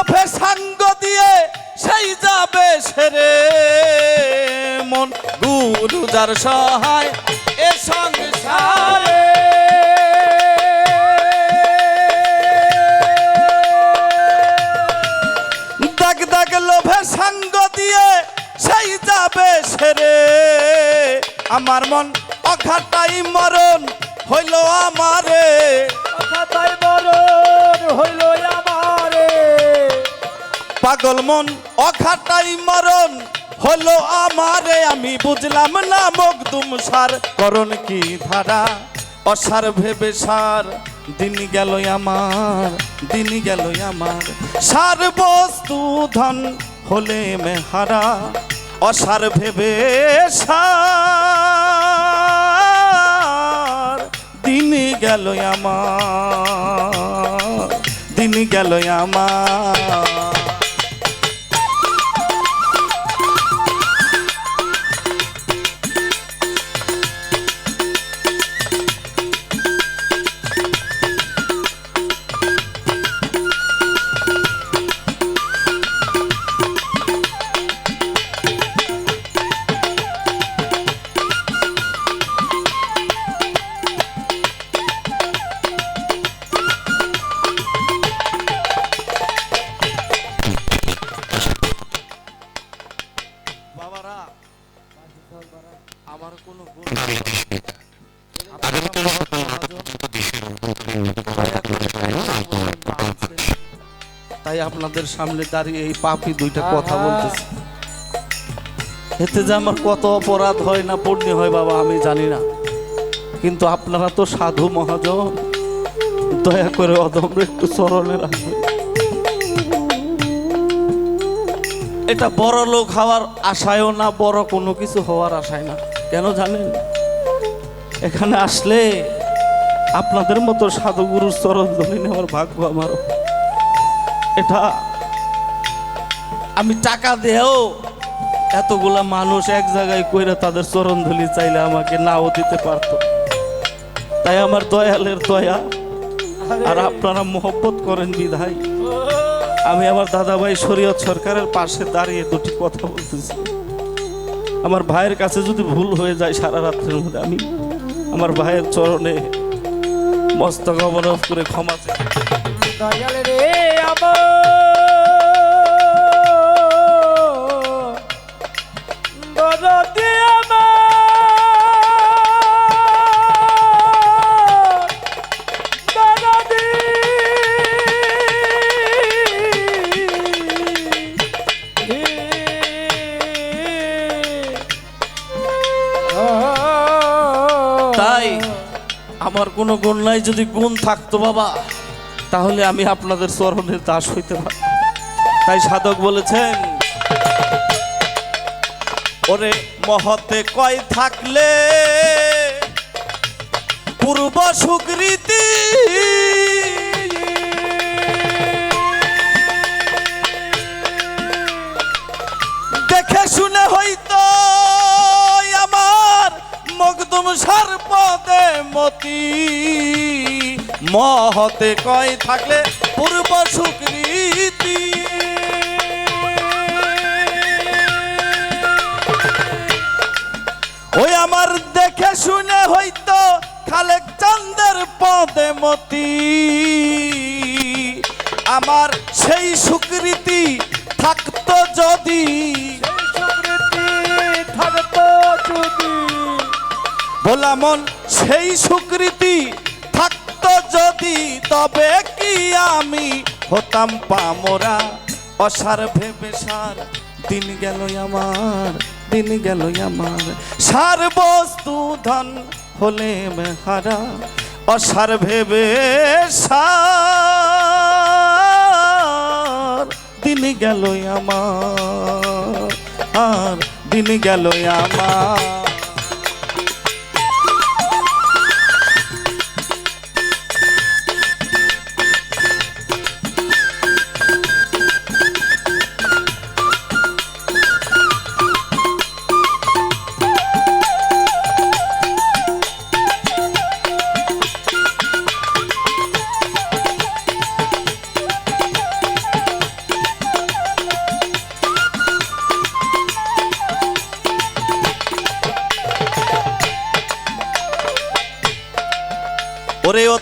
লোভে সাঙ্গ দিয়ে সেই যাবে সেরে মন। গুরু যার সহায়, এ সংসারে। দাগ দাগ লোভে সাঙ্গ দিয়ে সেই যাবে সেরে। আমার মন অখাটাই মরণ হইল আমারে। কথাটাই মরণ হইল আমারে। পাগল মন অখাটাই মরণ। হলো আমারে, আমি বুঝলাম না মকদুম সার। করণ কি ধারা? অসার ভেবে সার। দিন গেল আমার, দিন গেল আমার। সার বস্তু ধন হলে মেহারা। অসার ভেবে সার। দিন গেল আমার, দিন গেল আমার। তাই আপনাদের সামনে দাঁড়িয়ে এই পাপি দুইটা কথা বলতেছি। এতে যে আমার কত অপরাধ হয় না পূর্ণি হয় বাবা, আমি জানি না। কিন্তু আপনারা তো সাধু মহাজন, দয়া করে অদম্র একটু স্মরণে রাখবেন। এটা বড় লোক হওয়ার আশায়ও না, বড় কোনো কিছু হওয়ার আশায় না। কেন জানেন? এখানে আসলে আপনাদের মতো সাধুগুরুর চরণ ধরে নেওয়ার ভাগ্য আমার এটা আমি টাকা দেও এতগুলা মানুষ এক জায়গায় কইরা তাদের চরণ ধুলি চাইলে আমাকে নাও দিতে পারতো। তাই আমার দয়ালের দয়া আর আপনারা মোহব্বত করেন বিধায়। আমি আমার দাদাভাই শরীয়ত সরকারের পাশে দাঁড়িয়ে দুটি কথা বলতেছি। আমার ভাইয়ের কাছে যদি ভুল হয়ে যায় সারা রাত্রের মধ্যে আমি আমার ভাইয়ের চরণে মস্তক অবরোধ করে ক্ষমা চাই তাই আমার কোনো গুণ নাই, যদি গুণ থাকতো বাবা, তাহলে আমি আপনাদের চরণের দাস হইতে পারি তাই সাধক বলেছেন, ওরে মহতে কয় থাকলে পূর্ব সুকৃতি দেখে শুনে হইতো মকদুম সর্পদে মতি। মহতে কয় থাকলে পূর্ব সুকৃতি। ওই আমার দেখে শুনে হইতো খালেক চান্দের পদে মতি। আমার সেই সুকৃতি থাকতো যদি ভোলা মন, সেই সুকৃতি থাকতো যদি তবে কি আমি হতাম পামরা। অসার ভেবে সার দিন গেল আমার, দিন গেল আমার। সার বস্তু ধন হলে মেহারা, অসার ভেবে সার দিন গেল আমার, আর দিন গেল আমার।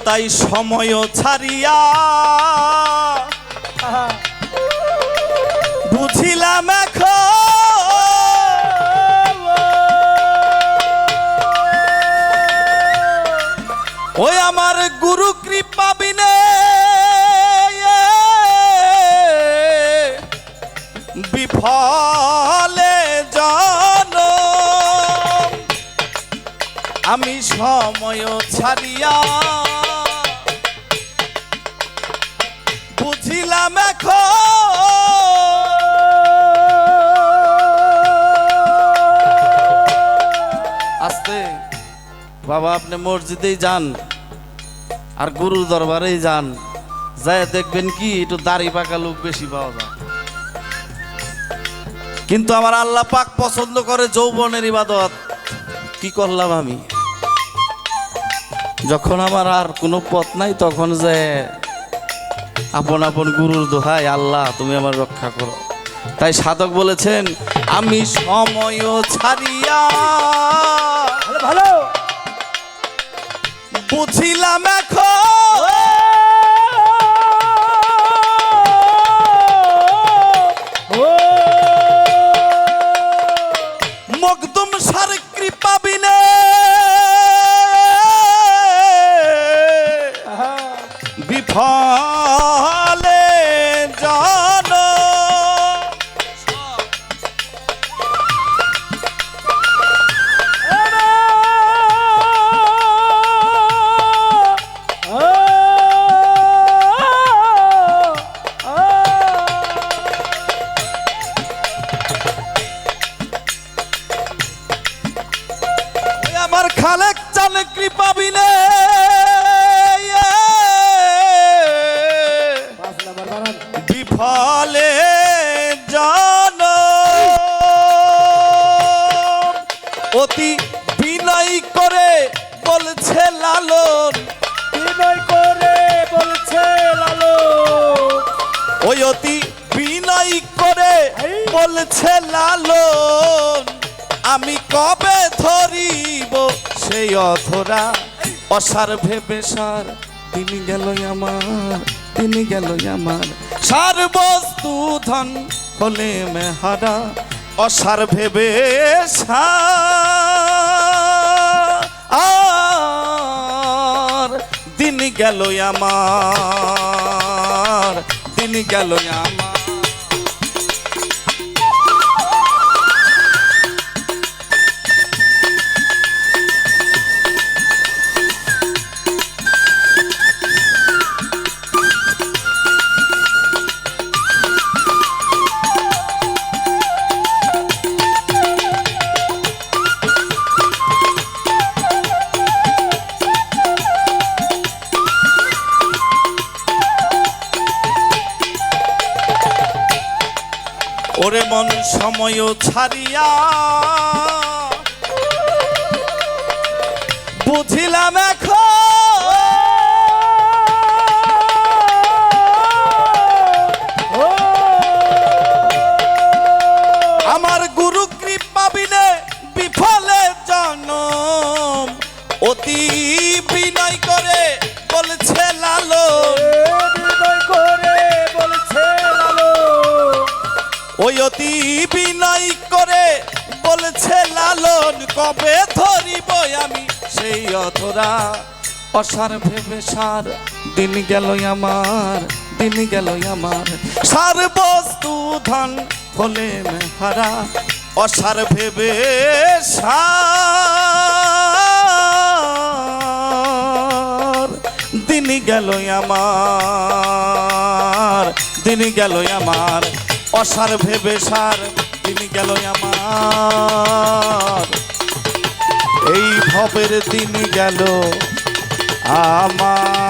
তাই সময় ছাড়িয়া বুঝিলাম এখন। ওই আমার গুরু কৃপা বিনে বিফলে জন। আমি সময় ছাড়িয়া বাবা, আপনি মসজিদেই যান আর গুরুর দরবারেই যান। যায় দেখবেন কি, একটু দাড়ি পাকা লোক বেশি পাওয়া যায়। কিন্তু আমার আল্লাহ পাক পছন্দ করে যৌবনের ইবাদত। কি করলাম আমি? যখন আমার আর কোনো পথ নাই, তখন যে আপন আপন গুরুর দোহাই আল্লাহ তুমি আমার রক্ষা করো। তাই সাধক বলেছেন আমি সময় ছাড়িয়া ভালো। বুঝিলাম এখন খালেক চালে কৃপা বিনে। বিফলে জন। অতি বিনয় করে বলছে লালন। বিনয় করে বলছে লালন। ওই অতি বিনয় করে বলছে লালন। আমি কবে ধরিব সেই অধরা? অসার ভেবে সার তিনি গেল আমার, দিন গেল আমার। সার বস্তু ধন হলে মেহারা, অসার ভেবে আর দিন গেল আমার, দিন গেল আমার। ছাড়িয়া বুঝিলাম এখন। আমার গুরু কৃপা বিনে বিফলে জনম। অতি বিনয় করে বলছে লালন। ওই অতি কবে ধরিব আমি সেই অধরা? অসার ভেবে সার দিন গেল আমার, দিন গেল আমার। সার বস্তু ধন ফলে হারা অসার ভেবে সার দিন গেল আমার, দিন গেল আমার। অসার ভেবে সার দিন গেল আমার। এই ভবের দিন গেল আমার